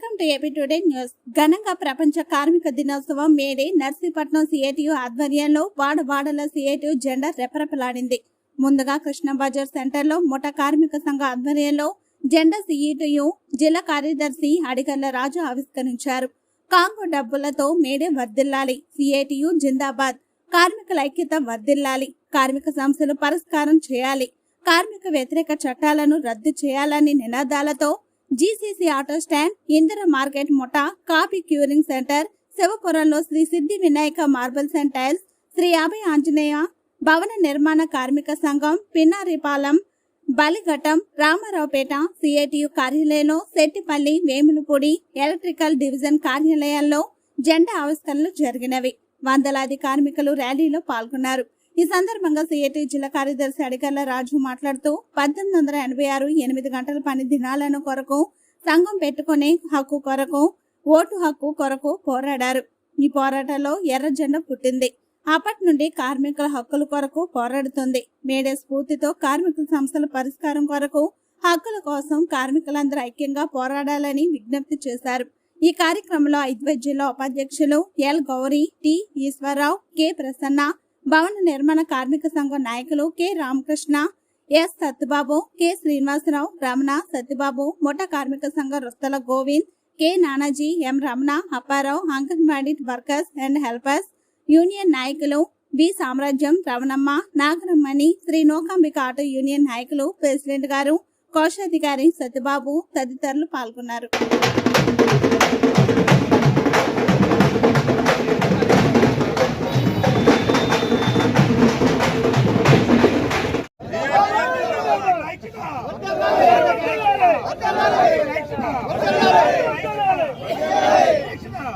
Welcome to AP today news. ఘనంగా ప్రపంచ కార్మిక దినోత్సవం మేడే నర్సీపట్నం సిఐటియు ఆధ్వర్యంలో వాడవాడల సిఐటియు జెండా రెపరెపలాడింది. ముందుగా కృష్ణ బజార్ సెంటర్లో ముఠ కార్మిక సంఘ ఆధ్వర్యంలో జెండా సిఐటియు జిల్లా కార్యదర్శి అడిగల్ల రాజు ఆవిష్కరించారు. కాంగో డబ్బులతో మేడే వర్దిల్లాలి సిఐటియు జిందాబాద్. కార్మికుల ఐక్యత వర్దిల్లాలి కార్మిక సంస్థలు పరిష్కారం చేయాలి. కార్మిక వ్యతిరేక చట్టాలను రద్దు చేయాలని నినాదాలతో GCC auto stand Indira market ముఠా coffee curing centre శివపురంలో Sri Siddhi Vinayaka marbles and tiles Sri Abhaya Anjaneya భవన నిర్మాణ కార్మిక సంఘం పిన్నారిపాలెం బలిఘట్టం రామారావుపేట సిఐటియు కార్యాలయంలో సెట్టిపల్లి వేములపూడి ఎలక్ట్రికల్ డివిజన్ కార్యాలయాల్లో జెండా ఆవిష్కరణలు జరిగినవి వందలాది కార్మికులు ర్యాలీలో పాల్గొన్నారు ఈ సందర్భంగా సిఐటి జిల్లా కార్యదర్శి అడికర్ల రాజు మాట్లాడుతూ పద్దెనిమిది వందల ఎనభై ఆరు ఎనిమిది గంటల పని దినాలను కొరకు సంఘం పెట్టుకునే హక్కు కొరకు ఓటు హక్కు కొరకు పోరాడారు. ఈ పోరాటంలో ఎర్ర జెండా పుట్టింది. అప్పటి నుండి కార్మికుల హక్కుల కొరకు పోరాడుతుంది. మేడే స్ఫూర్తితో కార్మికుల సమస్యల పరిష్కారం కొరకు హక్కుల కోసం కార్మికులందరూ ఐక్యంగా పోరాడాలని విజ్ఞప్తి చేశారు. ఈ కార్యక్రమంలో ఐద్వై జిల్లా ఉపాధ్యక్షులు L Gowri T Eswararao K Prasanna భవన నిర్మాణ కార్మిక సంఘం నాయకులు K. Ramakrishna S. Satyababu K. Srinivasarao Ramana Satyababu మొట్ట కార్మిక సంఘం Rustala Govind K. Nanaji M. Ramana Apparao anganwadi workers and helpers union నాయకులు B Samrajyam Ramanamma Nagaramani Sri Nokambika auto union నాయకులు ప్రెసిడెంట్ గారు కోశాధికారి సత్యబాబు తదితరులు పాల్గొన్నారు.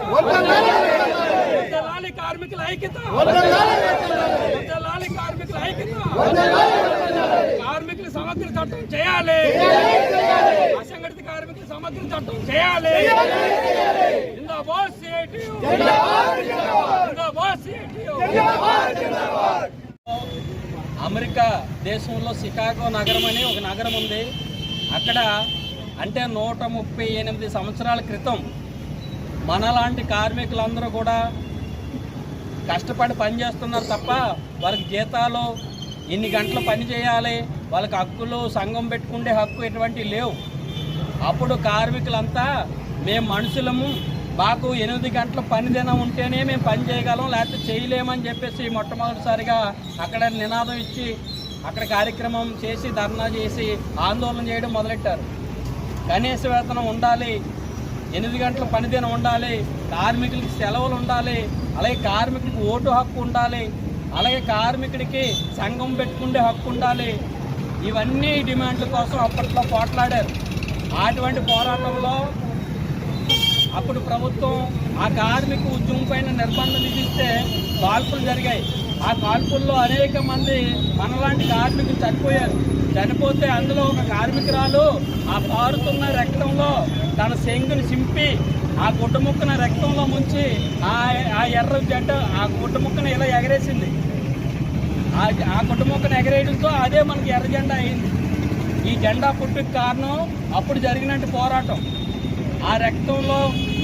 కార్మికుల కార్మికుల ఐక్యత. దళాలి కార్మికుల ఐక్యత. కార్మికులు సమగ్ర చట్టం చేయాలి. అసంఘటిత కార్మికుల సమగ్ర చట్టం చేయాలి. అమెరికా దేశంలో సికాగో నగరం అని ఒక నగరం ఉంది. అక్కడ అంటే నూట ముప్పై ఎనిమిది సంవత్సరాల క్రితం మనలాంటి కార్మికులందరూ కూడా కష్టపడి పని చేస్తున్నారు తప్ప వాళ్ళకి జీతాలు ఇన్ని గంటలు పని చేయాలి వాళ్ళకి హక్కులు సంఘం పెట్టుకుండే హక్కు ఎటువంటివి లేవు. అప్పుడు కార్మికులంతా మేము మనుషులము మాకు ఎనిమిది గంటల పని దినం ఉంటేనే మేము పని చేయగలం లేకపోతే చేయలేమని చెప్పేసి మొట్టమొదటిసారిగా అక్కడ నినాదం ఇచ్చి అక్కడ కార్యక్రమం చేసి ధర్నా చేసి ఆందోళన చేయడం మొదలెట్టారు. కనీస వేతనం ఉండాలి ఎనిమిది గంటల పనిదినం ఉండాలి కార్మికులకి సెలవులు ఉండాలి అలాగే కార్మికుడికి ఓటు హక్కు ఉండాలి అలాగే కార్మికుడికి సంఘం పెట్టుకుండే హక్కు ఉండాలి. ఇవన్నీ డిమాండ్ల కోసం అప్పట్లో పోట్లాడారు. అటువంటి పోరాటంలో అప్పుడు ప్రభుత్వం ఆ కార్మిక ఉద్యమం పైన నిర్బంధం విధిస్తే కాల్పులు జరిగాయి. ఆ కాల్పుల్లో అనేక మంది మనలాంటి కార్మికులు చనిపోయారు. చనిపోతే అందులో ఒక కార్మికురాలు ఆ పారుతున్న రక్తంలో తన శంకుని చింపి ఆ గుడ్డముక్కన రక్తంలో ముంచి ఆ ఆ ఎర్ర జంట ఆ గుడ్డముక్కన ఇలా ఎగరేసింది. ఆ ఆ గుడ్డ ముక్కను ఎగరేయడంతో అదే మనకి ఎర్ర జెండా అయింది. ఈ జెండా పుట్టుకు కారణం అప్పుడు జరిగినట్టు పోరాటం. ఆ రక్తంలో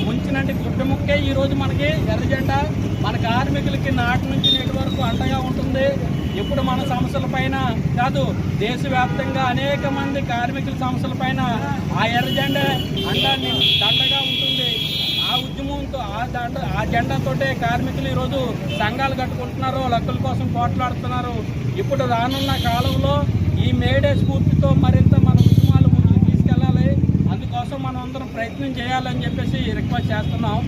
ముంచినట్టు గుడ్డ ముక్కే మనకి ఎర్ర జెండా మన కార్మికులకి నాటి నుంచి నేటి వరకు అండగా ఉంటుంది. ఇప్పుడు మన సమస్యల పైన కాదు దేశవ్యాప్తంగా అనేక మంది కార్మికుల సమస్యల పైన ఆ ఎర్ర జెండా అండా దండగా ఉంటుంది. ఆ ఉద్యమంతో ఆ దండ ఆ జెండాతోటే కార్మికులు ఈరోజు సంఘాలు కట్టుకుంటున్నారు లక్కల కోసం పోట్లాడుతున్నారు. ఇప్పుడు రానున్న కాలంలో ఈ మేడే స్ఫూర్తితో మరింత మన ఉద్యమాలు ముందుకు తీసుకెళ్ళాలి. అందుకోసం మనం అందరం ప్రయత్నం చేయాలని చెప్పేసి రిక్వెస్ట్ చేస్తున్నాం.